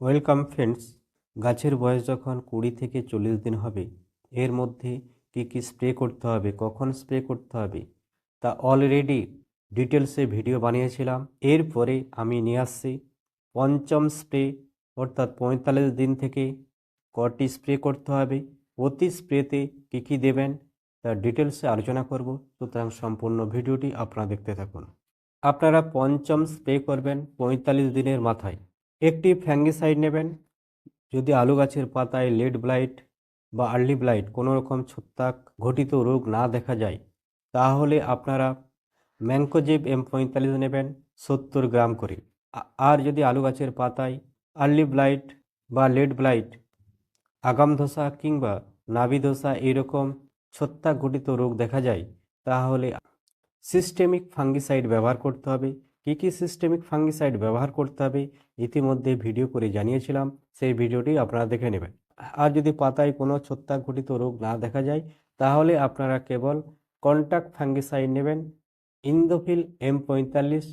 Welcome friends, গাছের বয়স যখন কুড়ি থেকে চল্লিশ দিন হবে, এর মধ্যে কী কী স্প্রে করতে হবে, কখন স্প্রে করতে হবে, তা অলরেডি ডিটেলসে ভিডিও বানিয়েছিলাম। এরপরে আমি নিয়ে আসছি পঞ্চম স্প্রে, অর্থাৎ পঁয়তাল্লিশ দিন থেকে কটি স্প্রে করতে হবে, প্রতি স্প্রেতে কী কী দেবেন তার ডিটেলসে আলোচনা করব। সুতরাং সম্পূর্ণ ভিডিওটি আপনারা দেখতে থাকুন। আপনারা পঞ্চম স্প্রে করবেন পঁয়তাল্লিশ দিনের মাথায়। একটি ফ্যাঙ্গিসাইড নেবেন। যদি আলু গাছের পাতায় লেড ব্লাইট বা আর্লি ব্লাইট কোনো রকম ছত্রাক ঘটিত রোগ না দেখা যায়, তাহলে আপনারা ম্যাঙ্কোজেব এম পঁয়তাল্লিশ নেবেন সত্তর গ্রাম করে। আর যদি আলু গাছের পাতায় আর্লি ব্লাইট বা লেড ব্লাইট, আগাম ধসা কিংবা নাভি ধসা এইরকম ছত্রাক ঘটিত রোগ দেখা যায়, তাহলে সিস্টেমিক ফাঙ্গিসাইড ব্যবহার করতে হবে। কী কী সিস্টেমিক ফাঙ্গিসাইড ব্যবহার করতে হবে, ইতিমধ্যে ভিডিও করে জানিয়েছিলাম, সেই ভিডিওটি আপনারা দেখে নেবেন। আর যদি পাতায় কোনো ছত্রাক ঘটিত রোগ না দেখা যায়, তাহলে আপনারা কেবল কন্ট্যাক্ট ফাঙ্গিসাইড নেবেন ইন্দোফিল এম পঁয়তাল্লিশ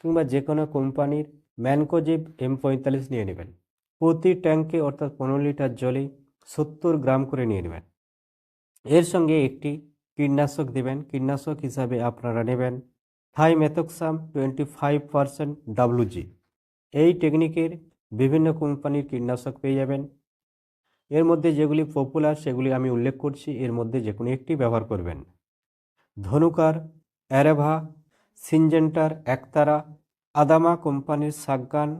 কিংবা যে কোনো কোম্পানির ম্যানকোজেব এম পঁয়তাল্লিশ নিয়ে নেবেন। প্রতি ট্যাঙ্কে অর্থাৎ পনেরো লিটার জলে সত্তর গ্রাম করে নিয়ে নেবেন। এর সঙ্গে একটি কীটনাশক দেবেন। কীটনাশক হিসাবে আপনারা নেবেন thiamethoxam twenty five percent WG এই টেকনিকের বিভিন্ন কোম্পানির কীটনাশক পেয়ে যাবেন। এর মধ্যে যেগুলি পপুলার সেগুলি আমি উল্লেখ করছি। এর মধ্যে যে কোনো একটি ব্যবহার করবেন। ধনুকার, অ্যারেভা, সিনজেন্টার, একতারা, আদামা কোম্পানির সাগান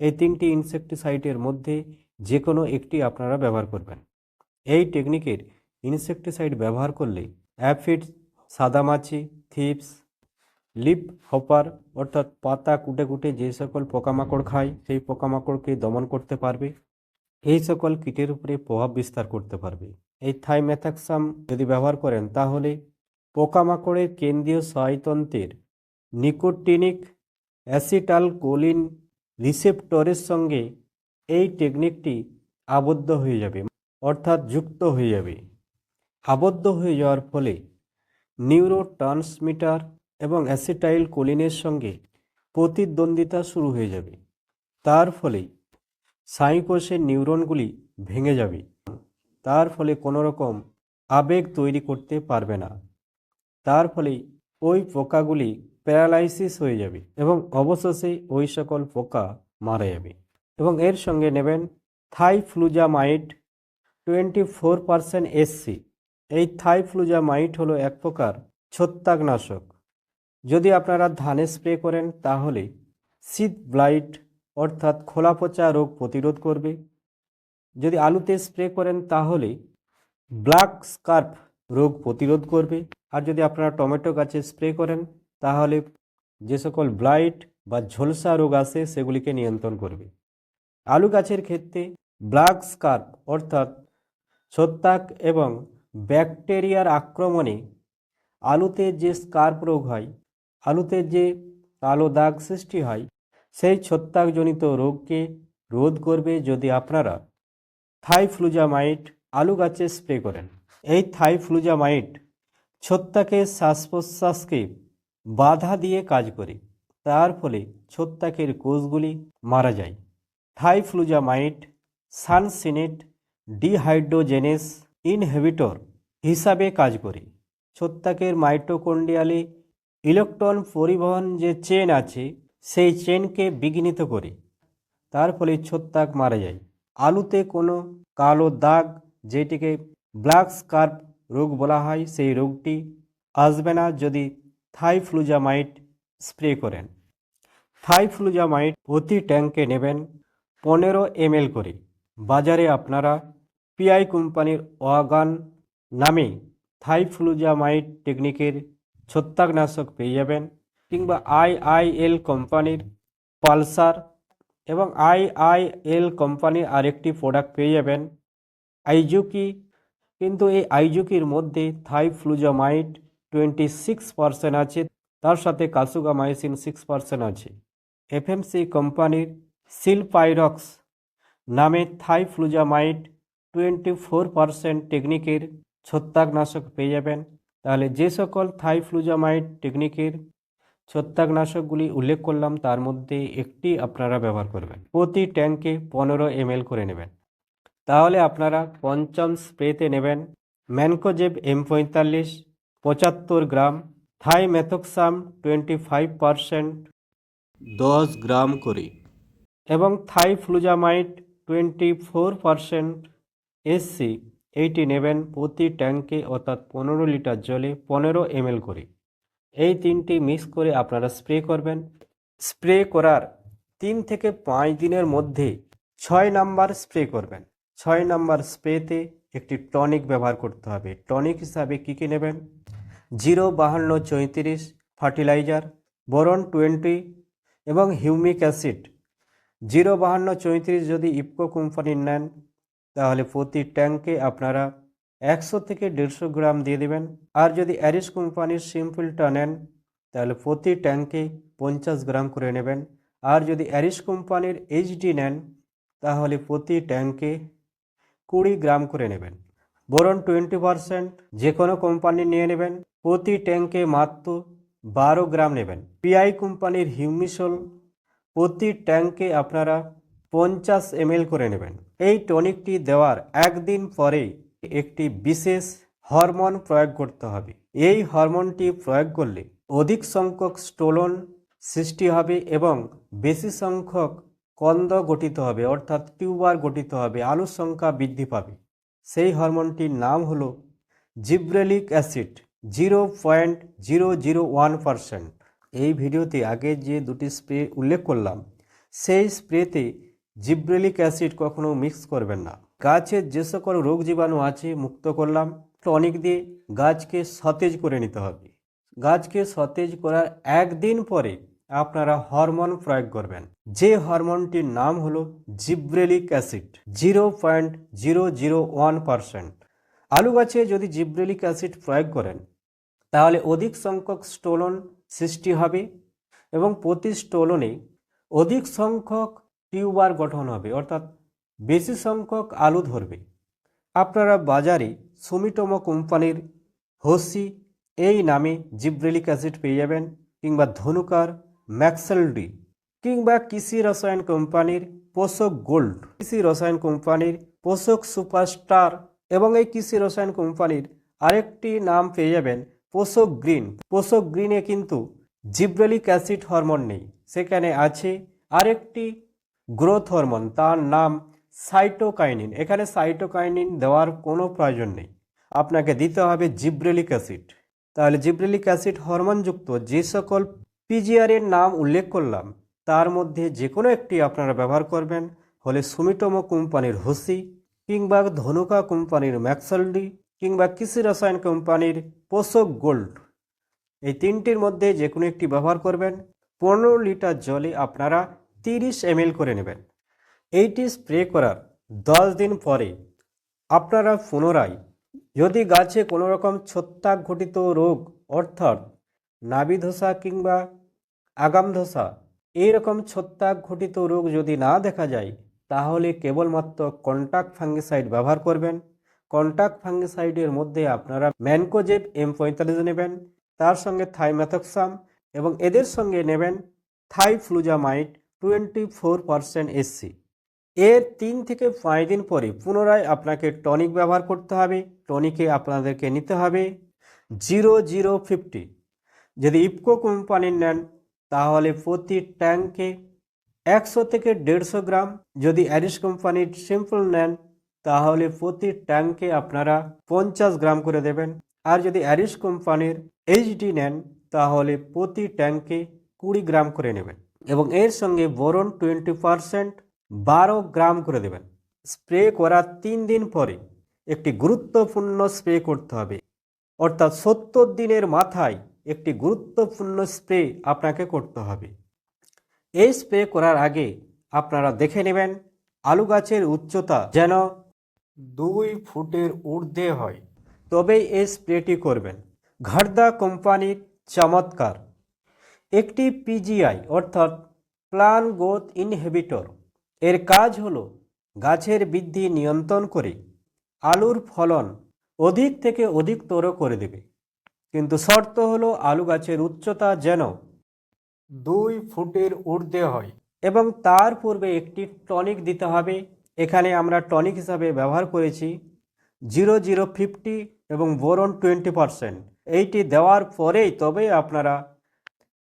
এই তিনটি ইনসেকটিসাইডের মধ্যে যে কোনো একটি আপনারা ব্যবহার করবেন। এই টেকনিকের ইনসেকটিসাইড ব্যবহার করলে অ্যাফিড সাদামাছি থিপস লিপ, হপার অর্থাৎ পাতা কুটে কুটে যে সকল পোকামাকড় খায়, সেই পোকামাকড়কে দমন করতে পারবে। এই সকল কীটের উপরে প্রভাব বিস্তার করতে পারবে। এই থাইমেথাক্সাম যদি ব্যবহার করেন, তাহলে পোকামাকড়ের কেন্দ্রীয় সহায়তন্ত্রের নিকোটিনিক অ্যাসিটাল কোলিন রিসেপ্টরের সঙ্গে এই টেকনিকটি আবদ্ধ হয়ে যাবে, অর্থাৎ যুক্ত হয়ে যাবে। আবদ্ধ হয়ে যাওয়ার ফলে নিউরো ট্রান্সমিটার এবং অ্যাসিটাইল কোলিনের সঙ্গে প্রতিদ্বন্দ্বিতা শুরু হয়ে যাবে। তার ফলে সাইকোসের নিউরনগুলি ভেঙে যাবে। তার ফলে কোনো রকম আবেগ তৈরি করতে পারবে না। তার ফলে ওই পোকাগুলি প্যারালাইসিস হয়ে যাবে এবং অবশেষে ওই সকল পোকা মারা যাবে। এবং এর সঙ্গে নেবেন thifluzamide twenty four percent SC. এই থাইফ্লুজামাইড হলো এক প্রকার ছত্রাকনাশক। যদি আপনারা ধানে স্প্রে করেন, তাহলে শীত ব্লাইট অর্থাৎ খোলা পচা রোগ প্রতিরোধ করবে। যদি আলুতে স্প্রে করেন, তাহলে ব্ল্যাক স্কার্প রোগ প্রতিরোধ করবে। আর যদি আপনারা টমেটো গাছে স্প্রে করেন, তাহলে যে সকল ব্লাইট বা ঝলসা রোগ আসে সেগুলিকে নিয়ন্ত্রণ করবে। আলু গাছের ক্ষেত্রে ব্ল্যাক স্কার্প অর্থাৎ ছত্রাক এবং ব্যাকটেরিয়ার আক্রমণে আলুতে যে স্কার্প রোগ হয় আলুতে যে কালো দাগ সৃষ্টি হয়, সেই ছত্রাকজনিত রোগকে রোধ করবে যদি আপনারা থাইফ্লুজামাইড আলু গাছে স্প্রে করেন। এই থাইফ্লুজামাইড ছত্রাকের শ্বাস প্রশ্বাসকে বাধা দিয়ে কাজ করে, তার ফলে ছত্রাকের কোষগুলি মারা যায়। থাইফ্লুজামাইড সানসিনেট ডিহাইড্রোজেনেস ইনহেবিটর হিসাবে কাজ করে। ছত্রাকের মাইটোকন্ডিয়ালে ইলেকট্রন পরিবহন যে চেন আছে, সেই চেনকে বিঘ্নিত করে। তার ফলে ছত্রাক মারা যায়। আলুতে কোনো কালো দাগ, যেটিকে ব্ল্যাক স্কার্প রোগ বলা হয়, সেই রোগটি আসবে না যদি থাইফ্লুজামাইড স্প্রে করেন। থাইফ্লুজামাইড প্রতি ট্যাঙ্কে নেবেন পনেরো এমএল করে। বাজারে আপনারা পিআই কোম্পানির ওয়াগান নামে থাইফ্লুজামাইড টেকনিকের ছত্রাকনাশক পেয়ে যাবেন কিংবা আইআইএল কোম্পানির পালসার এবং আইআইএল কোম্পানির আরেকটি প্রোডাক্ট পেয়ে যাবেন আইজুকি। কিন্তু এই আইজুকির মধ্যে থাইফ্লুজামাইড টোয়েন্টি সিক্স পার্সেন্ট আছে, তার সাথে কাসুগামাইসিন সিক্স পার্সেন্ট আছে। এফএমসি কোম্পানির সিলপাইরক্স নামে থাইফ্লুজামাইড টোয়েন্টি ফোর পার্সেন্ট টেকনিকের ছত্রাকনাশক পেয়ে যাবেন। তাহলে যে সকল থাইফ্লুজামাইড টেকনিকের ছত্রাকনাশকগুলি উল্লেখ করলাম, তার মধ্যে একটি আপনারা ব্যবহার করবেন। প্রতি ট্যাঙ্কে পনেরো এম করে নেবেন। তাহলে আপনারা পঞ্চম স্প্রেতে নেবেন ম্যানকোজেব এম পঁয়তাল্লিশ, পঁচাত্তর gram thiamethoxam twenty five percent, দশ গ্রাম করে এবং thifluzamide twenty four percent SC. এইটি নেবেন প্রতি ট্যাঙ্কে অর্থাৎ পনেরো লিটার জলে পনেরো এম করে। এই তিনটি মিক্স করে আপনারা স্প্রে করবেন। স্প্রে করার তিন থেকে পাঁচ দিনের মধ্যে ছয় নাম্বার স্প্রে করবেন। ছয় নাম্বার স্প্রেতে একটি টনিক ব্যবহার করতে হবে। টনিক হিসাবে কী কী নেবেন? জিরো, বাহান্ন, চৌত্রিশ, ফার্টিলাইজার, বোরন টোয়েন্টি এবং হিউমিক অ্যাসিড। জিরো, বাহান্ন, চৌত্রিশ যদি ইপকো কোম্পানির নেন তাহলে প্রতি ট্যাঙ্কে আপনারা একশো থেকে দেড়শো গ্রাম দিয়ে দেবেন। আর যদি অ্যারিস কোম্পানির সিম্পলটা নেন, তাহলে প্রতি ট্যাঙ্কে পঞ্চাশ গ্রাম করে নেবেন। আর যদি অ্যারিস কোম্পানির এইচডি নেন, তাহলে প্রতি ট্যাঙ্কে কুড়ি গ্রাম করে নেবেন। বোরন টোয়েন্টি পারসেন্ট যে কোনো কোম্পানি নিয়ে নেবেন। প্রতি ট্যাঙ্কে মাত্র বারো গ্রাম নেবেন। পিআই কোম্পানির হিউমিসল প্রতি ট্যাঙ্কে আপনারা পঞ্চাশ এমএল করে নেবেন। এই টনিকটি দেওয়ার একদিন পরেই একটি বিশেষ হরমোন প্রয়োগ করতে হবে। এই হরমোনটি প্রয়োগ করলে অধিক সংখ্যক স্টোলন সৃষ্টি হবে এবং বেশি সংখ্যক কন্দ গঠিত হবে, অর্থাৎ টিউবার গঠিত হবে, আলুর সংখ্যা বৃদ্ধি পাবে। সেই হরমোনটির নাম হলো gibberellic acid, zero point zero zero one percent. এই ভিডিওতে আগে যে দুটি স্প্রে উল্লেখ করলাম, সেই স্প্রেতে জিব্রেলিক অ্যাসিড কখনো মিক্স করবেন না। গাছের যে সকল রোগ জীবাণু আছে, মুক্ত করলাম। টনিক দিয়ে গাছকে সতেজ করে নিতে হবে। গাছকে সতেজ করার একদিন পরে আপনারা হরমোন প্রয়োগ করবেন। যে হরমোনটির নাম হলো gibberellic acid, zero point zero zero one percent. আলু গাছে যদি জিব্রেলিক অ্যাসিড প্রয়োগ করেন, তাহলে অধিক সংখ্যক স্টোলন সৃষ্টি হবে এবং প্রতি স্টোলনে অধিক সংখ্যক টিউবার গঠন হবে, অর্থাৎ বেশি সংখ্যক আলু ধরবে। আপনারা বাজারে সুমিটোমো কোম্পানির হোসি, এই নামে জিব্রেলিক অ্যাসিড পেয়ে যাবেন, কিংবা ধনুকার ম্যাক্সেলডি, কিংবা কৃষি রসায়ন কোম্পানির পোষক গোল্ড, কৃষি রসায়ন কোম্পানির পোষক সুপারস্টার, এবং এই কৃষি রসায়ন কোম্পানির আরেকটি নাম পেয়ে যাবেন পোষক গ্রিন। পোষক গ্রিনে কিন্তু জিব্রেলিক অ্যাসিড হরমোন নেই, সেখানে আছে আরেকটি গ্রোথ হরমোন, তার নাম সাইটোকাইনিন। এখানে সাইটোকাইনিন দেওয়ার কোনো প্রয়োজন নেই। আপনাকে দিতে হবে জিব্রেলিক অ্যাসিড। তাহলে জিব্রেলিক অ্যাসিড হরমোনযুক্ত যে সকল পিজিআর এর নাম উল্লেখ করলাম, তার মধ্যে যে কোনো একটি আপনারা ব্যবহার করবেন হলে সুমিটোমো কোম্পানির হোসি কিংবা ধনুকা কোম্পানির ম্যাক্সলডি কিংবা কৃষি রসায়ন কোম্পানির পোষক গোল্ড। এই তিনটির মধ্যে যে কোনো একটি ব্যবহার করবেন। পনেরো লিটার জলে আপনারা তিরিশ এমএল করে নেবেন। এইটি স্প্রে করার দশ দিন পরে আপনারা পুনরায় যদি গাছে কোনো রকম ছত্রাক ঘটিত রোগ, অর্থাৎ নাভি ধসা কিংবা আগাম ধসা, এইরকম ছত্রাক ঘটিত রোগ যদি না দেখা যায়, তাহলে কেবলমাত্র কন্টাক্ট ফাঙ্গিসাইড ব্যবহার করবেন। কন্টাক্ট ফাঙ্গিসাইডের মধ্যে আপনারা ম্যানকোজেব এম পঁয়তাল্লিশ নেবেন, তার সঙ্গে থাইম্যাথক্সাম এবং এদের সঙ্গে নেবেন thifluzamide twenty four percent SC. এর তিন থেকে পাঁচ দিন পরে পুনরায় আপনাকে টনিক ব্যবহার করতে হবে। টনিকে আপনাদেরকে নিতে হবে জিরো জিরো ফিফটি। যদি ইফকো কোম্পানির নেন, তাহলে প্রতি ট্যাঙ্কে একশো থেকে দেড়শো গ্রাম। যদি অ্যারিস কোম্পানির সিম্পল নেন, তাহলে প্রতি ট্যাঙ্কে আপনারা পঞ্চাশ গ্রাম করে দেবেন। আর যদি অ্যারিস কোম্পানির এইচডি নেন, তাহলে প্রতি ট্যাঙ্কে কুড়ি গ্রাম করে নেবেন। এবং এর সঙ্গে বোরন টোয়েন্টি পারসেন্ট বারো গ্রাম করে দেবেন। স্প্রে করার তিন দিন পরে একটি গুরুত্বপূর্ণ স্প্রে করতে হবে। অর্থাৎ সত্তর দিনের মাথায় একটি গুরুত্বপূর্ণ স্প্রে আপনাকে করতে হবে। এই স্প্রে করার আগে আপনারা দেখে নেবেন আলু গাছের উচ্চতা যেন দুই ফুটের ঊর্ধ্বে হয়। তবেই এই স্প্রেটি করবেন। ঘাটদা কোম্পানির চমৎকার একটি পিজিআই অর্থাৎ প্লান গ্রোথ ইনহেবিটর। এর কাজ হল গাছের বৃদ্ধি নিয়ন্ত্রণ করে আলুর ফলন অধিক থেকে অধিকতর করে দেবে। কিন্তু শর্ত হলো আলু গাছের উচ্চতা যেন দুই ফুটের ঊর্ধ্বে হয় এবং তার পূর্বে একটি টনিক দিতে হবে। এখানে আমরা টনিক হিসাবে ব্যবহার করেছি জিরো জিরো ফিফটি এবং বোরন টোয়েন্টি পারসেন্ট। এইটি দেওয়ার পরেই তবে আপনারা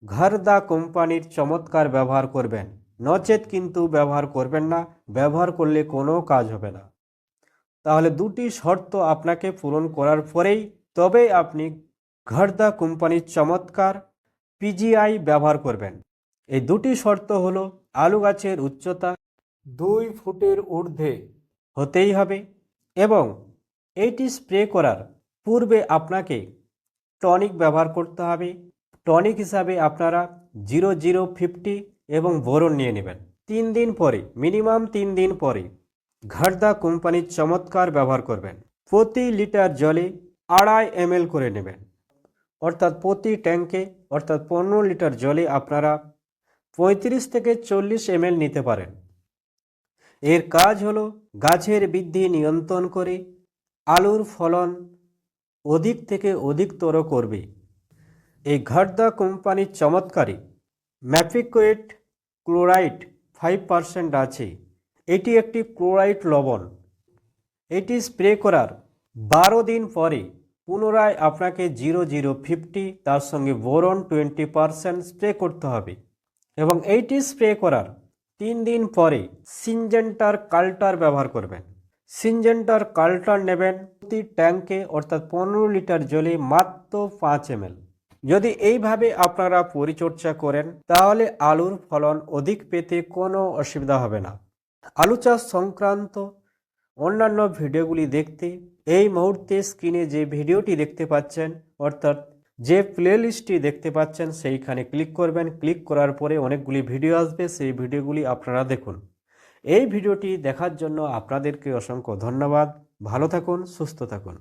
ঘরদা কোম্পানির চমৎকার ব্যবহার করবেন। নচেত কিন্তু ব্যবহার করবেন না, ব্যবহার করলে কোনো কাজ হবে না। তাহলে দুটি শর্ত আপনাকে পূরণ করার পরেই তবে আপনি ঘরদা কোম্পানির চমৎকার পিজিআই ব্যবহার করবেন। এই দুটি শর্ত হলো আলু গাছের উচ্চতা দুই ফুটের ঊর্ধ্বে হতেই হবে এবং এইটি স্প্রে করার পূর্বে আপনাকে টনিক ব্যবহার করতে হবে। টনিক হিসাবে আপনারা জিরো জিরো ফিফটি এবং বোরন নিয়ে নেবেন। তিন দিন পরে, মিনিমাম তিন দিন পরে ঘাটদা কোম্পানির চমৎকার ব্যবহার করবেন। প্রতি লিটার জলে আড়াই এম করে নেবেন। অর্থাৎ প্রতি ট্যাঙ্কে অর্থাৎ পনেরো লিটার জলে আপনারা পঁয়ত্রিশ থেকে চল্লিশ এম নিতে পারেন। এর কাজ হলো গাছের বৃদ্ধি নিয়ন্ত্রণ করে আলুর ফলন অধিক থেকে অধিকতর করবে। এই ঘাটদা কোম্পানির চমৎকারী। ম্যাপিকোয়েট ক্লোরাইড ফাইভ পার্সেন্ট আছে। এটি একটি ক্লোরাইড লবণ। এটি স্প্রে করার বারো দিন পরে পুনরায় আপনাকে জিরো জিরো ফিফটি, তার সঙ্গে বোরন টোয়েন্টি পারসেন্ট স্প্রে করতে হবে। এবং এইটি স্প্রে করার তিন দিন পরে সিনজেন্টার কাল্টার ব্যবহার করবেন। সিনজেন্টার কাল্টার নেবেন প্রতি ট্যাঙ্কে অর্থাৎ পনেরো লিটার জলে মাত্র পাঁচ এম যদি এইভাবে আপনারা পরিচর্যা করেন, তাহলে আলুর ফলন অধিক পেতে কোনো অসুবিধা হবে না। আলু চাষ সংক্রান্ত অন্যান্য ভিডিওগুলি দেখতে এই মুহূর্তে স্ক্রিনে যে ভিডিওটি দেখতে পাচ্ছেন, অর্থাৎ যে প্লেলিস্টটি দেখতে পাচ্ছেন, সেইখানে ক্লিক করবেন। ক্লিক করার পরে অনেকগুলি ভিডিও আসবে, সেই ভিডিওগুলি আপনারা দেখুন। এই ভিডিওটি দেখার জন্য আপনাদেরকে অসংখ্য ধন্যবাদ। ভালো থাকুন, সুস্থ থাকুন।